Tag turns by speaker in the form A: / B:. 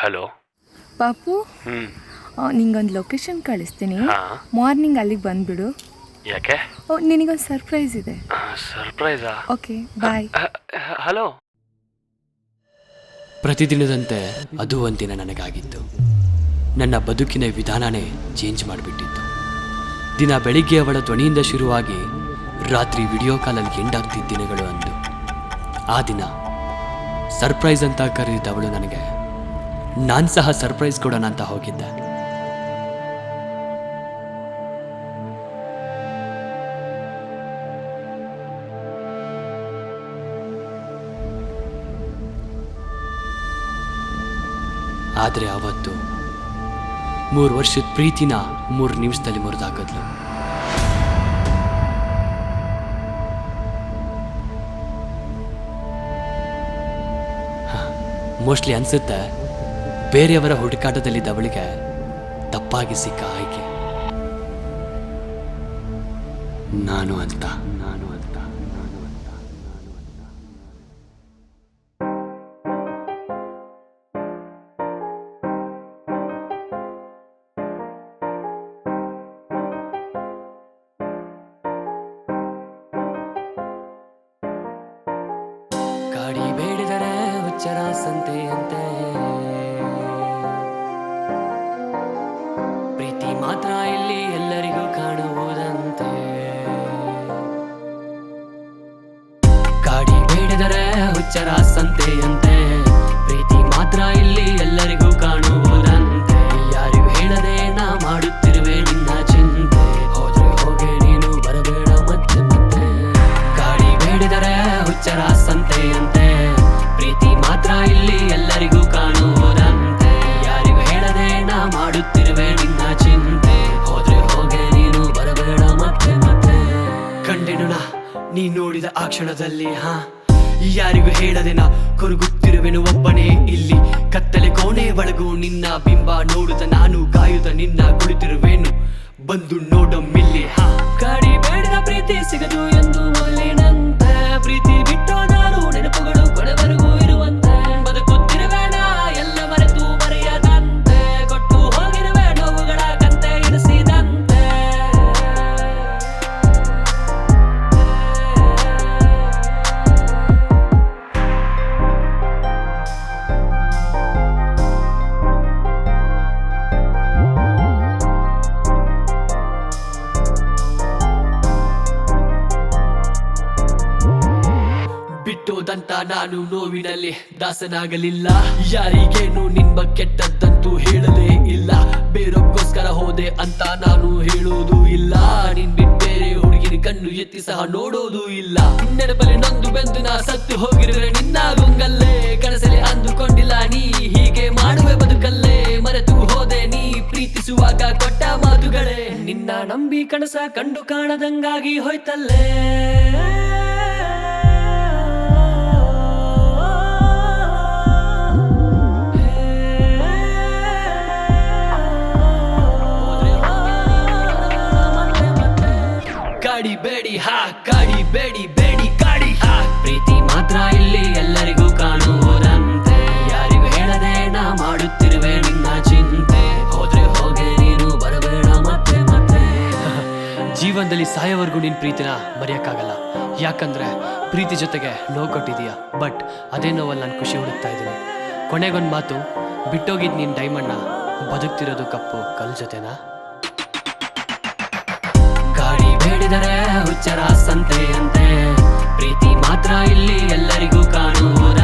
A: Hello
B: ಪಾಪು ನಿಂಗೊಂದು location ಕಳಿಸ್ತೀನಿ.
A: ಹಾಂ.
B: ಮಾರ್ನಿಂಗ್ ಅಲ್ಲಿಗೆ ಬಂದ್ಬಿಡು.
A: ಯಾಕೆ?
B: ಓ ನಿನಗೊಂದು ಸರ್ಪ್ರೈಸ್ ಇದೆ.
A: ಸರ್ಪ್ರೈಸಾ
B: ಓಕೆ ಬಾಯ್
A: ಹಲೋ
C: ಪ್ರತಿದಿನದಂತೆ ಅದು ಒಂದಿನ ನನಗಾಗಿತ್ತು. ನನ್ನ ಬದುಕಿನ ವಿಧಾನನೇ ಚೇಂಜ್ ಮಾಡಿಬಿಟ್ಟಿತ್ತು. ದಿನ ಬೆಳಿಗ್ಗೆ ಅವಳ ಧ್ವನಿಯಿಂದ ಶುರುವಾಗಿ ರಾತ್ರಿ ವಿಡಿಯೋ ಕಾಲಲ್ಲಿ ಎಂಡಾಗ್ತಿದ್ದ ದಿನಗಳು ಅಂದು. ಆ ದಿನ ಸರ್ಪ್ರೈಸ್ ಅಂತ ಕರೆದಿದ್ದವಳು ನನಗೆ. ನಾನು ಸಹ ಸರ್ಪ್ರೈಸ್ ಕೊಡೋಣ ಅಂತ ಹೋಗಿದ್ದೆ. ಆದರೆ ಅವತ್ತು ಮೂರು ವರ್ಷದ ಪ್ರೀತಿನ ಮೂರು ನಿಮಿಷದಲ್ಲಿ ಮುರಿದಾಕಿದ್ಲು. ಮೋಸ್ಟ್ಲಿ ಅನ್ಸುತ್ತೆ ಬೇರೆಯವರ ಹುಡುಕಾಟದಲ್ಲಿ ಅವಳಿಗೆ ತಪ್ಪಾಗಿ ಸಿಕ್ಕ ಆಯ್ಕೆ. ನಾನು ಅಂತ. ನಾನು ಸಂತೆಯಂತೆ ಪ್ರೀತಿ ಮಾತ್ರ ಇಲ್ಲಿ ಎಲ್ಲರಿಗೂ ಕಾಣುವುದಂತೆ. ಗಾಡಿ ಬೇಡಿದರೆ ಹುಚ್ಚರ ಸಂತೆಯಂತೆ ಪ್ರೀತಿ ಮಾತ್ರ ಇಲ್ಲಿ ಎಲ್ಲರಿಗೂ ಕಂಡೆನು ನೀ ನೋಡಿದ ಆ ಕ್ಷಣದಲ್ಲಿ, ಹಾ? ಯಾರಿಗೂ ಹೇಳದೆ ನಾ ಕೊರಗುತ್ತಿರುವೆನು ಒಬ್ಬನೇ ಇಲ್ಲಿ. ಕತ್ತಲೆ ಕೋಣೆ ಒಳಗು ನಿನ್ನ ಬಿಂಬ ನೋಡುತ್ತ ನಾನು ಕಾಯುತ್ತ ನಿನ್ನ ಕುಳಿತಿರುವೆನು. ಬಂದು ನೋಡಮ್ಮಿಲ್ಲಿ ಹಾ? ಗಾಡಿ ಬೇಡದ ಪ್ರೀತಿ ಸಿಗದು ಎಂದು ಮೊದಲಿನಂತೆ ಬಿಟ್ಟೋದಂತ ನಾನು ನೋವಿನಲ್ಲಿ ದಾಸನಾಗಲಿಲ್ಲ. ಯಾರಿಗೇನು ನಿನ್ನ ಕೆಟ್ಟದ್ದಂತೂ ಹೇಳದೇ ಇಲ್ಲ. ಬೇರೊಕ್ಕೋಸ್ಕರ ಹೋದೆ ಅಂತ ನಾನು ಹೇಳೋದು ಇಲ್ಲ. ನಿನ್ ಬಿಟ್ಟು ಬೇರೆ ಹುಡುಗಿನ ಕಣ್ಣು ಎತ್ತಿ ಸಹ ನೋಡೋದು ಇಲ್ಲ. ನೆನಪಲ್ಲಿ ನಂದು ಬೆಂದು ನಾ ಸತ್ತು ಹೋಗಿರುವೆ, ನಿನ್ನ ಗೊಂಗಲ್ಲೇ. ಕನಸಲ್ಲಿ ಅಂದುಕೊಂಡಿಲ್ಲ ನೀ, ಹೀಗೆ ಮಾಡುವೆ ಬದುಕಲ್ಲೇ. ಮರೆತು ಹೋದೆ ನೀ, ಪ್ರೀತಿಸುವಾಗ ಕೊಟ್ಟ ಮಾತುಗಳೇ. ನಿನ್ನ ನಂಬಿ ಕನಸ ಕಂಡು ಕಾಣದಂಗಾಗಿ ಹೋಯ್ತಲ್ಲೇ. ಬೇಡಿ ಹಾ ಕಾಡಿ ಬೇಡಿ ಬೇಡಿ ಕಾಡಿ, ಹಾ. ಪ್ರೀತಿ ಮಾತ್ರ ಇಲ್ಲಿ ಎಲ್ಲರಿಗೂ ಕಾಣುವುದಂತೆ. ಯಾರಿಗೂ ಹೇಳದೆ ನಾ ಮಾಡುತ್ತಿರುವೆ ನಿನ್ನ ಚಿಂತೆ. ಹೋದ್ರೆ ಹೋಗೆ, ನೀನು ಬರಬೇಡ, ಮತ್ತೆ ಮತ್ತೆ. ಜೀವನದಲ್ಲಿ ಸಾಯೋವರೆಗೂ ನಿನ್ ಪ್ರೀತಿನ ಮರೆಯಕ್ಕಾಗಲ್ಲ. ಯಾಕಂದ್ರೆ ಪ್ರೀತಿ ಜೊತೆಗೆ ನೋವು ಕೊಟ್ಟಿದೀಯ ಬಟ್ ಅದೇ ನೋವಲ್ಲಿ ನಾನು ಖುಷಿ ಹುಡುಕ್ತಾ ಇದ್ದೀನಿ. ಕೊನೆಗೊಂದು ಮಾತು, ಬಿಟ್ಟೋಗಿದ್ ನೀನ್ ಡೈಮಂಡ್ನ ಬದುಕ್ತಿರೋದು ಕಪ್ಪು ಕಲ್ ಜೊತೆನಾ? ಹೇಳಿದರೆ ಹುಚ್ಚರ ಸಂತೆಯಂತೆ. ಪ್ರೀತಿ ಮಾತ್ರ ಇಲ್ಲಿ ಎಲ್ಲರಿಗೂ ಕಾಣುವುದು.